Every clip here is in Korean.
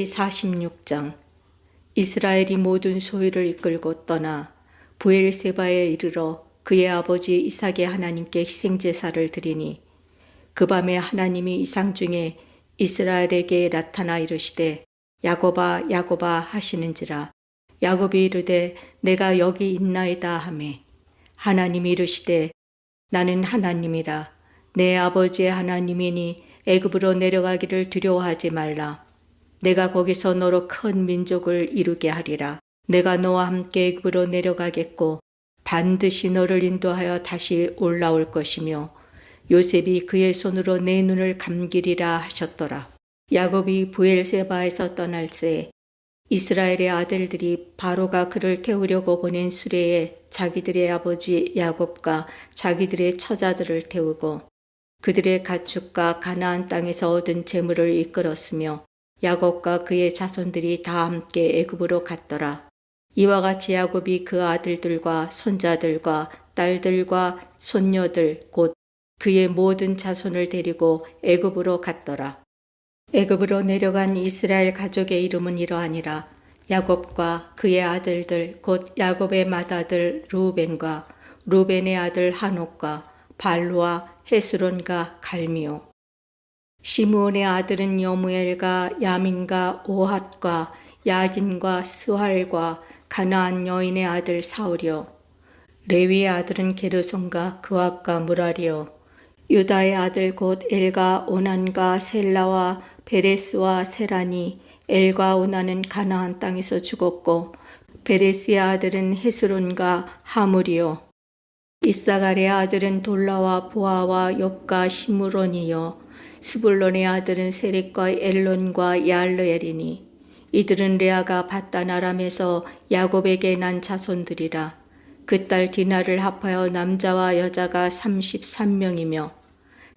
창세기 46장. 이스라엘이 모든 소유를 이끌고 떠나 부엘세바에 이르러 그의 아버지 이삭의 하나님께 희생제사를 드리니 그 밤에 하나님이 이상 중에 이스라엘에게 나타나 이르시되 야곱아 야곱아 하시는지라. 야곱이 이르되 내가 여기 있나이다 하매 하나님이 이르시되 나는 하나님이라. 내 아버지의 하나님이니 애굽으로 내려가기를 두려워하지 말라 내가 거기서 너로 큰 민족을 이루게 하리라. 내가 너와 함께 애굽으로 내려가겠고 반드시 너를 인도하여 다시 올라올 것이며 요셉이 그의 손으로 내 눈을 감기리라 하셨더라. 야곱이 부엘세바에서 떠날 새 이스라엘의 아들들이 바로가 그를 태우려고 보낸 수레에 자기들의 아버지 야곱과 자기들의 처자들을 태우고 그들의 가축과 가나안 땅에서 얻은 재물을 이끌었으며 야곱과 그의 자손들이 다 함께 애굽으로 갔더라. 이와 같이 야곱이 그 아들들과 손자들과 딸들과 손녀들 곧 그의 모든 자손을 데리고 애굽으로 갔더라. 애굽으로 내려간 이스라엘 가족의 이름은 이러하니라. 야곱과 그의 아들들 곧 야곱의 맏아들 루벤과 루벤의 아들 한옥과 발루와 헤스론과 갈미오. 시므온의 아들은 여무엘과 야민과 오핫과 야긴과 스할과 가나안 여인의 아들 사울이요. 레위의 아들은 게르손과 그앗과 무라리요. 유다의 아들 곧 엘과 오난과 셀라와 베레스와 세라니 엘과 오난은 가나안 땅에서 죽었고 베레스의 아들은 헤스론과 하물이요. 이사갈의 아들은 돌라와 보아와 엽과 시므론이요. 스불론의 아들은 세렉과 엘론과 야르엘이니 이들은 레아가 바단 아람에서 야곱에게 난 자손들이라. 그 딸 디나를 합하여 남자와 여자가 33명이며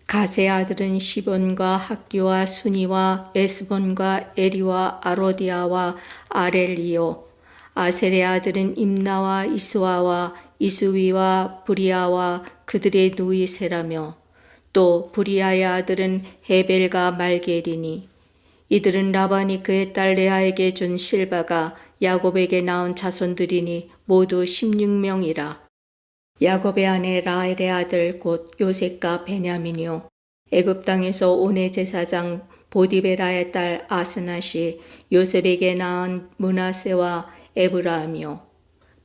가세 아들은 시본과 학기와 순이와 에스본과 에리와 아로디아와 아렐리요. 아셀의 아들은 임나와 이스와와 이스위와 브리아와 그들의 누이세라며 또 브리아의 아들은 헤벨과 말게리니 이들은 라반이 그의 딸 레아에게 준 실바가 야곱에게 낳은 자손들이니 모두 16명이라. 야곱의 아내 라헬의 아들 곧 요셉과 베냐민이요. 애굽 땅에서 오네 제사장 보디베라의 딸 아스낫이 요셉에게 낳은 문하세와 에브라함이요.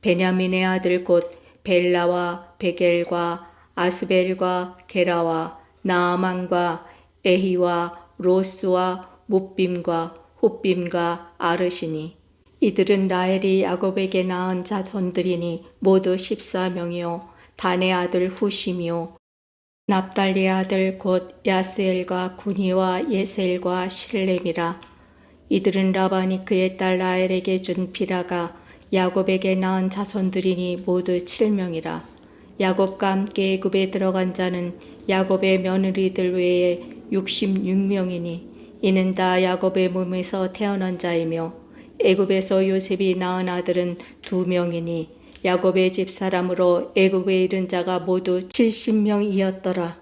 베냐민의 아들 곧 벨라와 베겔과 아스벨과 게라와 나아만과 에히와 로스와 못빔과 훗빔과 아르시니 이들은 라헬이 야곱에게 낳은 자손들이니 모두 14명이요 단의 아들 후심이요 납달리의 아들 곧 야스엘과 구니와 예셀과 실렘이라. 이들은 라반이 그의 딸 라헬에게 준 비라가 야곱에게 낳은 자손들이니 모두 7명이라. 야곱과 함께 애굽에 들어간 자는 야곱의 며느리들 외에 66명이니 이는 다 야곱의 몸에서 태어난 자이며 애굽에서 요셉이 낳은 아들은 두 명이니 야곱의 집 사람으로 애굽에 이른 자가 모두 70명이었더라.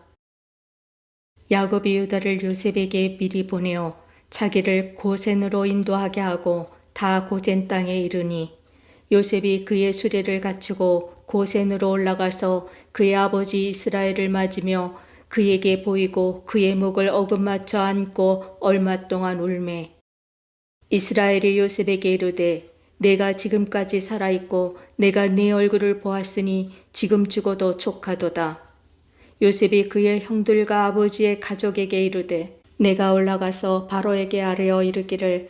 야곱이 유다를 요셉에게 미리 보내어 자기를 고센으로 인도하게 하고 다 고센 땅에 이르니 요셉이 그의 수레를 갖추고 고센으로 올라가서 그의 아버지 이스라엘을 맞으며 그에게 보이고 그의 목을 어긋맞춰 안고 얼마 동안 울매 이스라엘이 요셉에게 이르되 내가 지금까지 살아있고 내가 네 얼굴을 보았으니 지금 죽어도 족하도다. 요셉이 그의 형들과 아버지의 가족에게 이르되 내가 올라가서 바로에게 아뢰어 이르기를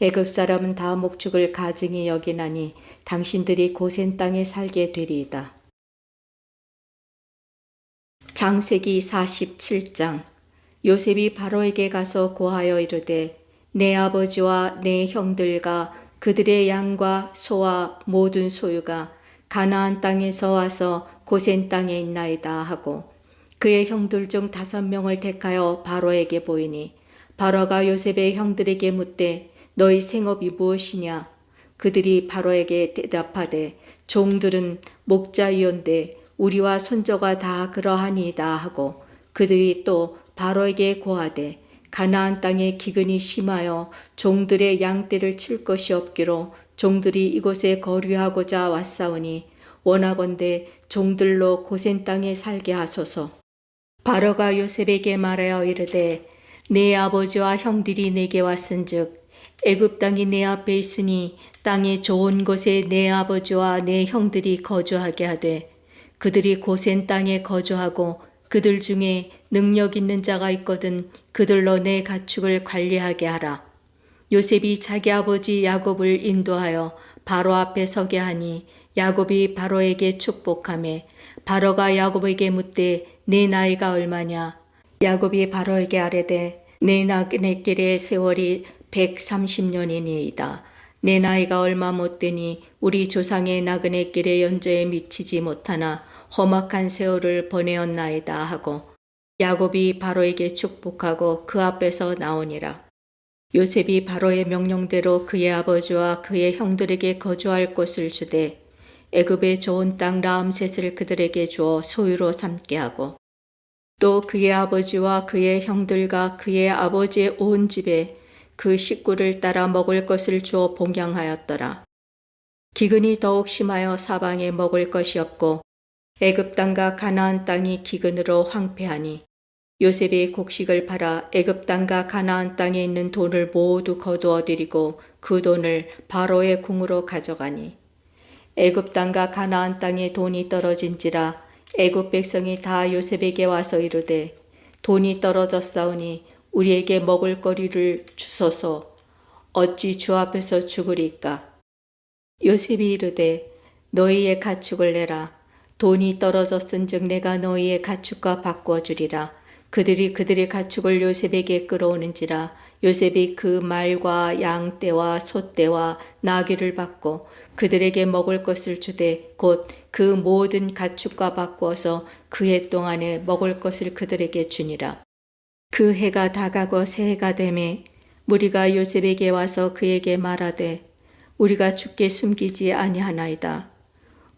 애굽 사람은 다 목축을 가증히 여기나니 당신들이 고센 땅에 살게 되리이다. 장세기 47장 요셉이 바로에게 가서 고하여 이르되 내 아버지와 내 형들과 그들의 양과 소와 모든 소유가 가나안 땅에서 와서 고센 땅에 있나이다 하고 그의 형들 중 다섯 명을 택하여 바로에게 보이니 바로가 요셉의 형들에게 묻되 너희 생업이 무엇이냐 그들이 바로에게 대답하되 종들은 목자이온데 우리와 손조가 다 그러하니이다 하고 그들이 또 바로에게 고하되 가나안 땅에 기근이 심하여 종들의 양떼를 칠 것이 없기로 종들이 이곳에 거류하고자 왔사오니 원하건대 종들로 고센 땅에 살게 하소서. 바로가 요셉에게 말하여 이르되 내 아버지와 형들이 내게 왔은즉 애굽 땅이 내 앞에 있으니 땅의 좋은 곳에 내 아버지와 내 형들이 거주하게 하되 그들이 고센 땅에 거주하고 그들 중에 능력 있는 자가 있거든 그들로 내 가축을 관리하게 하라. 요셉이 자기 아버지 야곱을 인도하여 바로 앞에 서게 하니 야곱이 바로에게 축복하매 바로가 야곱에게 묻되 내 나이가 얼마냐 야곱이 바로에게 아뢰되 내 나그네길의 세월이 130년이니이다. 내 나이가 얼마 못 되니 우리 조상의 나그네 길의 연조에 미치지 못하나 험악한 세월을 보내었나이다 하고 야곱이 바로에게 축복하고 그 앞에서 나오니라. 요셉이 바로의 명령대로 그의 아버지와 그의 형들에게 거주할 곳을 주되 애굽의 좋은 땅 라암셋을 그들에게 주어 소유로 삼게 하고 또 그의 아버지와 그의 형들과 그의 아버지의 온 집에 그 식구를 따라 먹을 것을 주어 봉양하였더라. 기근이 더욱 심하여 사방에 먹을 것이 없고 애굽 땅과 가나안 땅이 기근으로 황폐하니 요셉이 곡식을 팔아 애굽 땅과 가나안 땅에 있는 돈을 모두 거두어 들이고 그 돈을 바로의 궁으로 가져가니 애굽 땅과 가나안 땅에 돈이 떨어진지라 애굽 백성이 다 요셉에게 와서 이르되 돈이 떨어졌사오니 우리에게 먹을 거리를 주소서. 어찌 주 앞에서 죽으리까? 요셉이 이르되 너희의 가축을 내라. 돈이 떨어졌은즉 내가 너희의 가축과 바꾸어 주리라. 그들이 그들의 가축을 요셉에게 끌어오는지라. 요셉이 그 말과 양 떼와 소 떼와 나귀를 받고 그들에게 먹을 것을 주되 곧 그 모든 가축과 바꾸어서 그 해 동안에 먹을 것을 그들에게 주니라. 그 해가 다가고 새해가 되매 무리가 요셉에게 와서 그에게 말하되 우리가 죽게 숨기지 아니하나이다.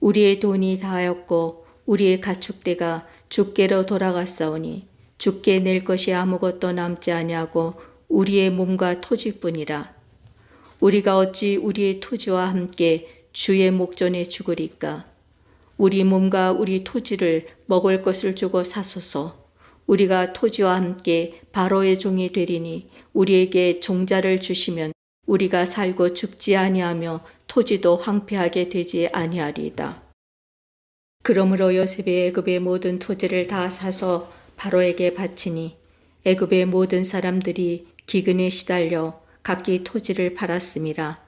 우리의 돈이 다하였고 우리의 가축대가 죽게로 돌아갔사오니 죽게 낼 것이 아무것도 남지 아니하고 우리의 몸과 토지뿐이라. 우리가 어찌 우리의 토지와 함께 주의 목전에 죽으리까? 우리 몸과 우리 토지를 먹을 것을 주고 사소서. 우리가 토지와 함께 바로의 종이 되리니 우리에게 종자를 주시면 우리가 살고 죽지 아니하며 토지도 황폐하게 되지 아니하리이다. 그러므로 요셉이 애굽의 모든 토지를 다 사서 바로에게 바치니 애굽의 모든 사람들이 기근에 시달려 각기 토지를 팔았음이라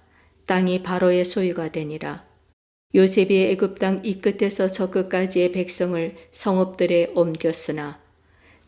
땅이 바로의 소유가 되니라 요셉이 애굽 땅 이 끝에서 저 끝까지의 백성을 성읍들에 옮겼으나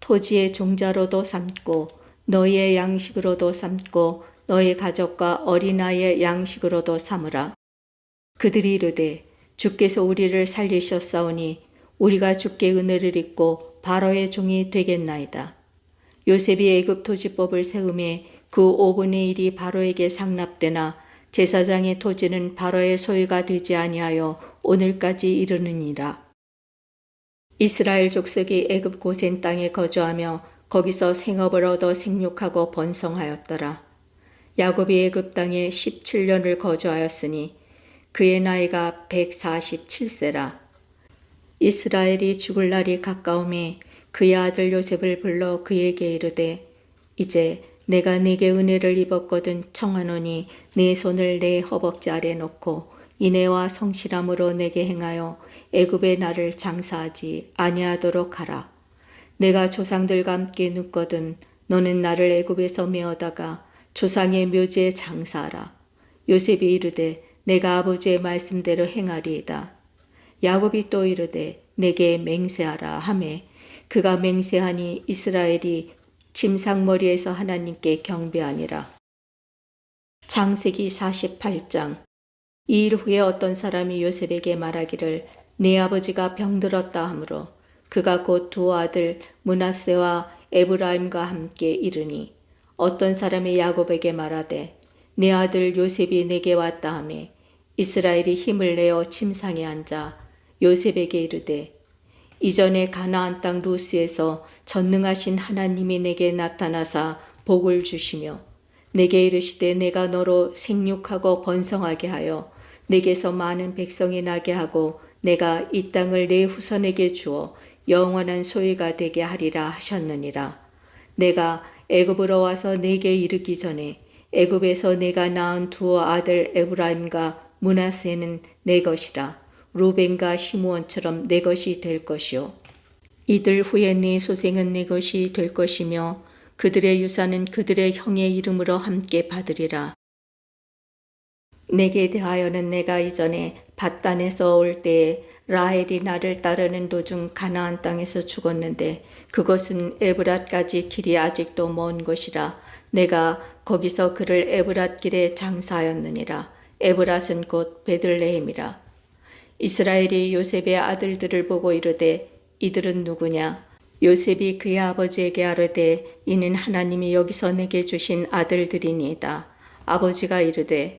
토지의 종자로도 삼고 너희의 양식으로도 삼고 너희 가족과 어린아이의 양식으로도 삼으라. 그들이 이르되 주께서 우리를 살리셨사오니 우리가 주께 은혜를 입고 바로의 종이 되겠나이다. 요셉이 애굽 토지법을 세움에 그 5분의 1이 바로에게 상납되나 제사장의 토지는 바로의 소유가 되지 아니하여 오늘까지 이르느니라. 이스라엘 족속이 애굽 고센 땅에 거주하며 거기서 생업을 얻어 생육하고 번성하였더라. 야곱이 애굽 땅에 17년을 거주하였으니 그의 나이가 147세라. 이스라엘이 죽을 날이 가까움에 그의 아들 요셉을 불러 그에게 이르되 이제 내가 네게 은혜를 입었거든 청하노니 네 손을 내 허벅지 아래 놓고 인애와 성실함으로 내게 행하여 애굽의 나를 장사하지 아니하도록 하라. 내가 조상들과 함께 눕거든 너는 나를 애굽에서 메어다가 조상의 묘지에 장사하라. 요셉이 이르되 내가 아버지의 말씀대로 행하리이다. 야곱이 또 이르되 내게 맹세하라 하매 그가 맹세하니 이스라엘이 침상머리에서 하나님께 경배하니라. 장세기 48장 이 일 후에 어떤 사람이 요셉에게 말하기를 네 아버지가 병들었다 하므로 그가 곧 두 아들 문하세와 에브라임과 함께 이르니 어떤 사람이 야곱에게 말하되 내 아들 요셉이 내게 왔다 하매 이스라엘이 힘을 내어 침상에 앉아 요셉에게 이르되 이전에 가나안 땅 루스에서 전능하신 하나님이 내게 나타나사 복을 주시며 내게 이르시되 내가 너로 생육하고 번성하게 하여 내게서 많은 백성이 나게 하고 내가 이 땅을 내 후손에게 주어 영원한 소유가 되게 하리라 하셨느니라. 내가 애굽으로 와서 내게 이르기 전에 애굽에서 내가 낳은 두 아들 에브라임과 문하세는 내 것이라. 루벤과 시므온처럼 내 것이 될 것이요. 이들 후에 네 소생은 내 것이 될 것이며 그들의 유산은 그들의 형의 이름으로 함께 받으리라. 내게 대하여는 내가 이전에 바단에서 올 때에 라헬이 나를 따르는 도중 가나안 땅에서 죽었는데 그것은 에브랏까지 길이 아직도 먼 곳이라 내가 거기서 그를 에브랏 길에 장사하였느니라. 에브랏은 곧 베들레헴이라. 이스라엘이 요셉의 아들들을 보고 이르되 이들은 누구냐? 요셉이 그의 아버지에게 아르되 이는 하나님이 여기서 내게 주신 아들들이니이다. 아버지가 이르되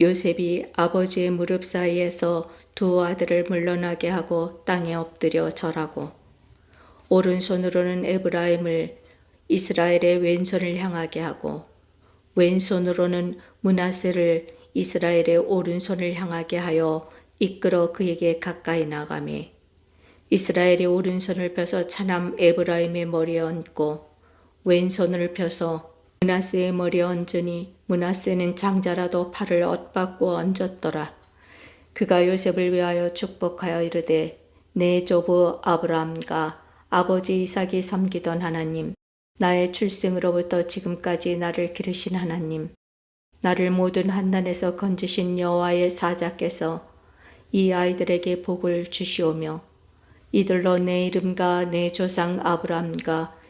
요셉이 아버지의 무릎 사이에서 두 아들을 물러나게 하고 땅에 엎드려 절하고 오른손으로는 에브라임을 이스라엘의 왼손을 향하게 하고 왼손으로는 문하세를 이스라엘의 오른손을 향하게 하여 이끌어 그에게 가까이 나가매 이스라엘이 오른손을 펴서 차남 에브라임의 머리에 얹고 왼손을 펴서 문하세의 머리에 얹으니 문하세는 장자라도 팔을 엇받고 얹었더라. 그가 요셉을 위하여 축복하여 이르되 내 조부 아브라함과 아버지 이삭이 섬기던 하나님 나의 출생으로부터 지금까지 나를 기르신 하나님 나를 모든 환난에서 건지신 여호와의 사자께서 이 아이들에게 복을 주시오며 이들로 내 이름과 내 조상 아브라함과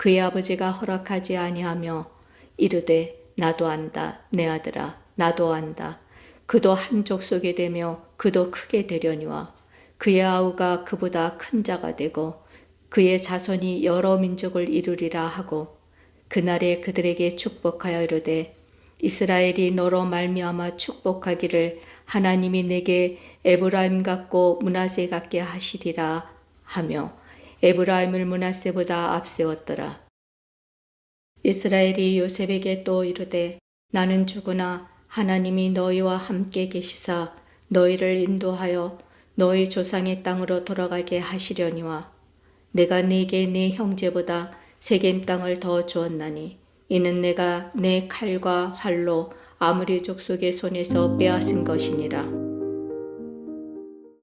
그의 아버지가 허락하지 아니하며 이르되 나도 안다. 내 아들아 나도 안다. 그도 한족 속에 되며 그도 크게 되려니와 그의 아우가 그보다 큰 자가 되고 그의 자손이 여러 민족을 이루리라 하고 그날에 그들에게 축복하여 이르되 이스라엘이 너로 말미암아 축복하기를 하나님이 내게 에브라임 같고 문하세 같게 하시리라 하며 에브라임을 문하세보다 앞세웠더라. 이스라엘이 요셉에게 또 이르되 나는 죽으나 하나님이 너희와 함께 계시사 너희를 인도하여 너희 조상의 땅으로 돌아가게 하시려니와 내가 네게 네 형제보다 세겜 땅을 더 주었나니 이는 내가 내 칼과 활로 아무리 족속의 손에서 빼앗은 것이니라.